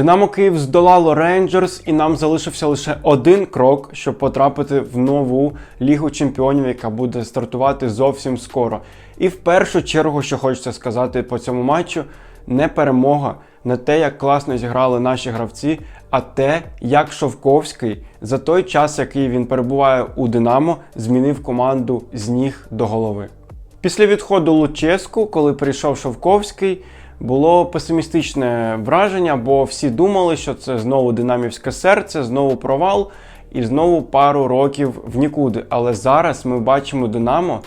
Динамо Київ здолало Рейнджерс, і нам залишився лише один крок, щоб потрапити в нову лігу чемпіонів, яка буде стартувати зовсім скоро. І в першу чергу, що хочеться сказати по цьому матчу, не перемога, не те, як класно зіграли наші гравці, а те, як Шовковський за той час, який він перебуває у Динамо, змінив команду з ніг до голови. Після відходу Луческу, коли прийшов Шовковський, було песимістичне враження, бо всі думали, що це знову динамівське серце, знову провал і знову пару років в нікуди. Але зараз ми бачимо Динамо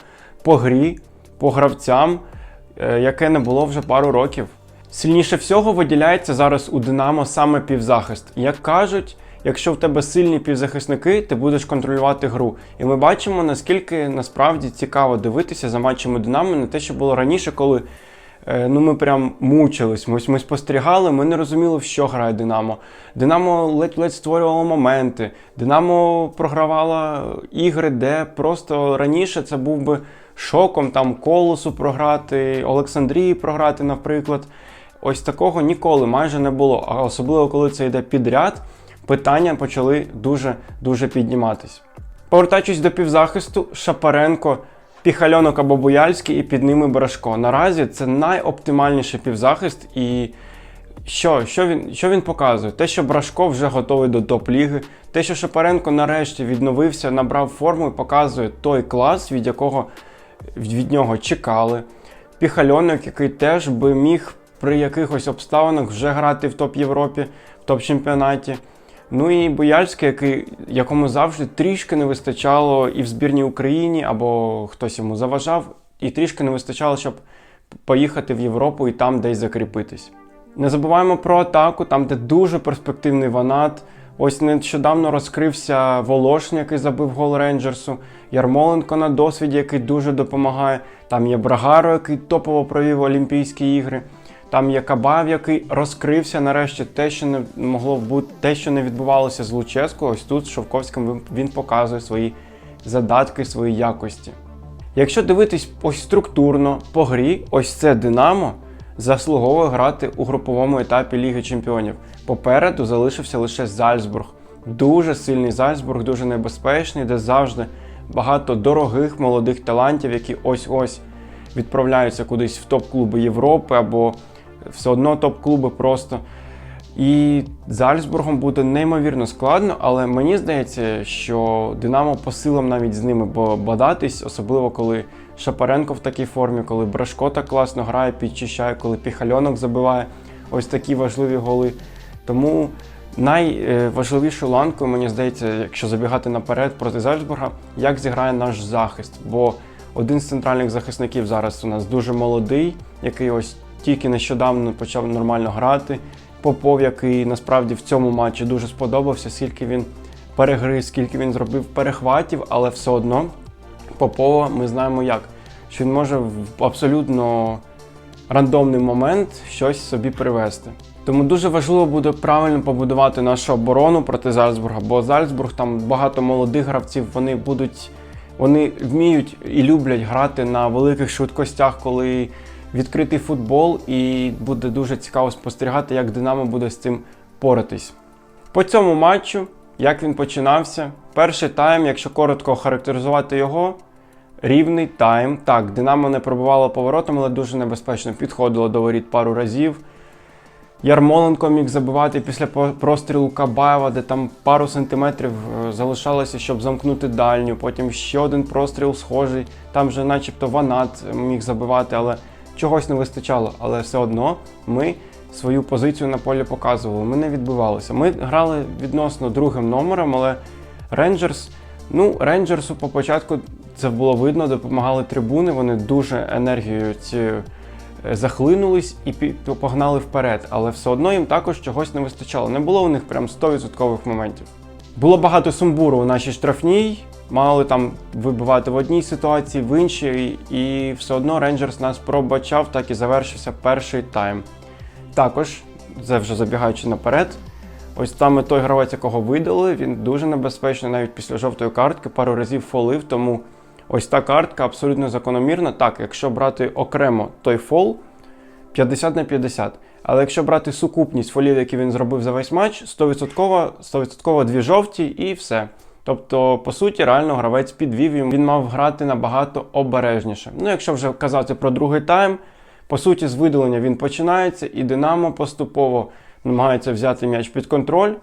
по грі, по гравцям, е, яке не було вже пару років. Сильніше всього виділяється зараз у Динамо саме півзахист. Як кажуть, якщо в тебе сильні півзахисники, ти будеш контролювати гру. І ми бачимо, наскільки насправді цікаво дивитися за матчами Динамо, не те, що було раніше, коли ну, ми прям мучились. Ми, ми спостерігали, ми не розуміли, в що грає Динамо. Динамо ледь-ледь створювало моменти. Динамо програвала ігри, де просто раніше це був би шоком там Колосу програти, Олександрії програти, наприклад. Ось такого ніколи майже не було. А особливо коли це йде підряд, питання почали дуже-дуже підніматись. Повертаючись до півзахисту, Шапаренко, Піхальонок або Буяльський і під ними Брашко. Наразі це найоптимальніший півзахист. І що, що, він, що він показує? Те, що Брашко вже готовий до топ-ліги, те, що Шапаренко нарешті відновився, набрав форму і показує той клас, від якого від нього чекали. Піхальонок, який теж би міг при якихось обставинах вже грати в топ Європі, в топ-чемпіонаті. Ну і Бояльський, який, якому завжди трішки не вистачало і в збірній Україні, або хтось йому заважав, і трішки не вистачало, щоб поїхати в Європу і там десь закріпитись. Не забуваємо про атаку, там, де дуже перспективний ванат. Ось нещодавно розкрився Волошин, який забив гол Рейнджерсу, Ярмоленко на досвіді, який дуже допомагає. Там є Брагаро, який топово провів Олімпійські ігри. Там є Кабаєв, який розкрився нарешті те, що не могло бути, те, що не відбувалося з Луческо. Ось тут з Шовковським він показує свої задатки, свої якості. Якщо дивитись ось структурно по грі, ось це Динамо заслуговує грати у груповому етапі Ліги Чемпіонів. Попереду залишився лише Зальцбург. Дуже сильний Зальцбург, дуже небезпечний, де завжди багато дорогих молодих талантів, які ось-ось відправляються кудись в топ-клуби Європи або все одно топ-клуби просто. І Зальцбургом буде неймовірно складно, але мені здається, що Динамо по силам навіть з ними бодатись, особливо коли Шапаренко в такій формі, коли Брашко так класно грає, підчищає, коли Піхальонок забиває ось такі важливі голи. Тому найважливішою ланкою, мені здається, якщо забігати наперед проти Зальцбурга, як зіграє наш захист. Бо один з центральних захисників зараз у нас дуже молодий, який ось тільки нещодавно почав нормально грати. Попов, який насправді в цьому матчі дуже сподобався, скільки він перегриз, скільки він зробив перехватів, але все одно Попова ми знаємо як. Що він може в абсолютно рандомний момент щось собі привести. Тому дуже важливо буде правильно побудувати нашу оборону проти Зальцбурга, бо Зальцбург там багато молодих гравців, вони будуть, вони вміють і люблять грати на великих швидкостях, коли відкритий футбол, і буде дуже цікаво спостерігати, як Динамо буде з цим поратись. По цьому матчу, як він починався, перший тайм, якщо коротко охарактеризувати його, рівний тайм. Так, Динамо не пробувало поворотом, але дуже небезпечно підходило до воріт пару разів. Ярмоленко міг забивати після прострілу Кабаєва, де там пару сантиметрів е, залишалося, щоб замкнути дальню. Потім ще один простріл схожий. Там вже начебто Ванат міг забивати, але чогось не вистачало. Але все одно ми свою позицію на полі показували. Ми не відбивалися. Ми грали відносно другим номером, але Рейнджерс, ну, Рейнджерсу по початку це було видно, допомагали трибуни, вони дуже енергією цією захлинулись і погнали вперед, але все одно їм також чогось не вистачало. Не було у них прям 100% моментів. Було багато сумбуру у нашій штрафній, мали там вибивати в одній ситуації, в іншій, і все одно Рейнджерс нас пробачав, так і завершився перший тайм. Також, це вже забігаючи наперед, ось саме той гравець, якого видали, він дуже небезпечний навіть після жовтої картки, пару разів фолив, тому ось та картка абсолютно закономірна. Так, якщо брати окремо той фол 50 на 50. Але якщо брати сукупність фолів, які він зробив за весь матч, 100%, 100% дві жовті і все. Тобто, по суті, реально гравець підвів йому. Він мав грати набагато обережніше. Ну, якщо вже казати про другий тайм, по суті, з видалення він починається, і Динамо поступово намагається взяти м'яч під контроль.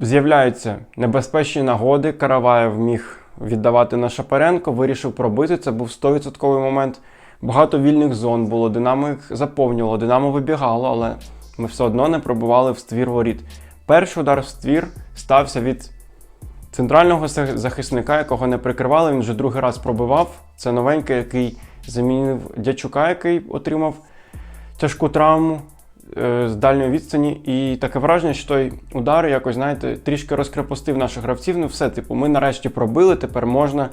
З'являються небезпечні нагоди. Караваєв міг віддавати на Шапаренко, вирішив пробити. Це був 100% момент. Багато вільних зон було. Динамо їх заповнювало, Динамо вибігало, але ми все одно не пробували в ствір воріт. Перший удар в ствір стався від центрального захисника, якого не прикривали. Він вже другий раз пробивав. Це новенький, який замінив Дячука, який отримав тяжку травму е, з дальньої відстані. І таке враження, що той удар якось, знаєте, трішки розкрепостив наших гравців. Ну, все, типу, ми нарешті пробили, тепер можна,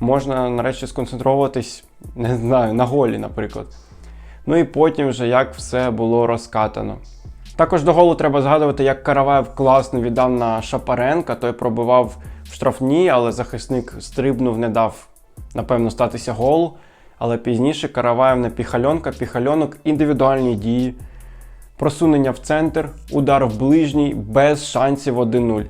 можна нарешті сконцентруватись, не знаю, на голі, наприклад. Ну і потім вже як все було розкатано. Також до голу треба згадувати, як Караваєв класно віддав на Шапаренка. Той пробивав в штрафні, але захисник стрибнув, не дав, напевно, статися голу. Але пізніше Караваєв на піхальонка, піхальонок, індивідуальні дії, просунення в центр, удар в ближній без шансів 1-0.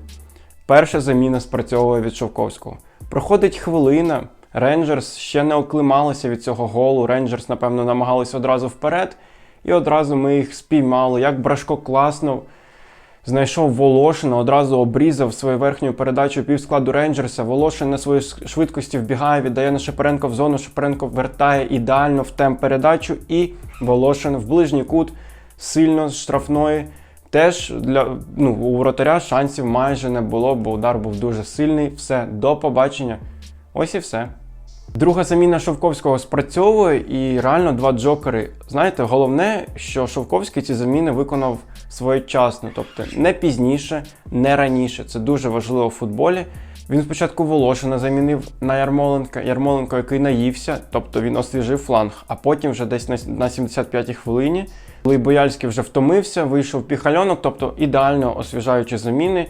Перша заміна спрацьовує від Шовковського. Проходить хвилина. Рейнджерс ще не оклималися від цього голу. Рейнджерс, напевно, намагалися одразу вперед. І одразу ми їх спіймали. Як Брашко класно знайшов Волошина, одразу обрізав свою верхню передачу півскладу Рейнджерса. Волошин на своїй швидкості вбігає, віддає на Шепаренко в зону. Шепаренко вертає ідеально в темп передачу. І Волошин в ближній кут сильно з штрафної. Теж для ну, у воротаря шансів майже не було, бо удар був дуже сильний. Все, до побачення. Ось і все. Друга заміна Шовковського спрацьовує і реально два джокери. Знаєте, головне, що Шовковський ці заміни виконав своєчасно, тобто не пізніше, не раніше. Це дуже важливо в футболі. Він спочатку Волошина замінив на Ярмоленка, Ярмоленко, який наївся, тобто він освіжив фланг, а потім вже десь на, на 75-й хвилині, коли Бояльський вже втомився, вийшов піхальонок, тобто ідеально освіжаючі заміни,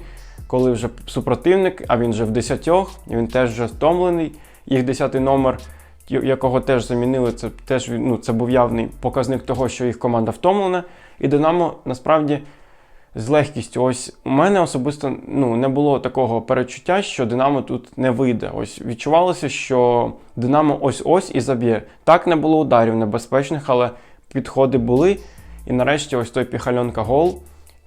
коли вже супротивник, а він вже в десятьох, і він теж вже втомлений. Їх десятий номер, якого теж замінили, це теж ну, це був явний показник того, що їх команда втомлена. І Динамо насправді з легкістю. Ось у мене особисто ну, не було такого перечуття, що Динамо тут не вийде. Ось відчувалося, що Динамо ось-ось і заб'є. Так не було ударів небезпечних, але підходи були. І нарешті ось той піхальонка гол.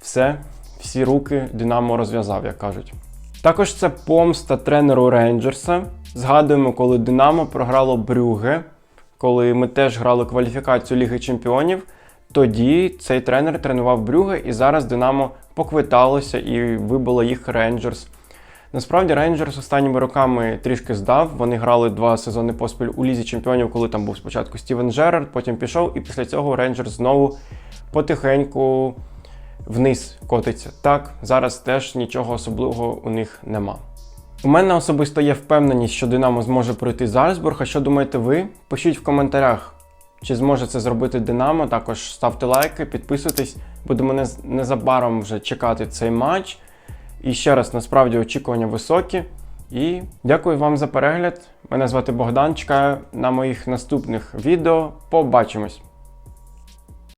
Все, всі руки Динамо розв'язав, як кажуть. Також це помста тренеру Рейнджерса. Згадуємо, коли Динамо програло Брюге, коли ми теж грали кваліфікацію Ліги Чемпіонів. Тоді цей тренер тренував Брюге, і зараз Динамо поквиталося і вибило їх Рейнджерс. Насправді Рейнджерс останніми роками трішки здав. Вони грали два сезони поспіль у Лізі Чемпіонів, коли там був спочатку Стівен Джерард, потім пішов, і після цього Рейнджерс знову потихеньку вниз котиться. Так, зараз теж нічого особливого у них нема. У мене особисто є впевненість, що Динамо зможе пройти Зальцбург. А що думаєте ви? Пишіть в коментарях, чи зможе це зробити Динамо. Також ставте лайки, підписуйтесь. Будемо незабаром вже чекати цей матч. І ще раз, насправді, очікування високі. І дякую вам за перегляд. Мене звати Богдан. Чекаю на моїх наступних відео. Побачимось!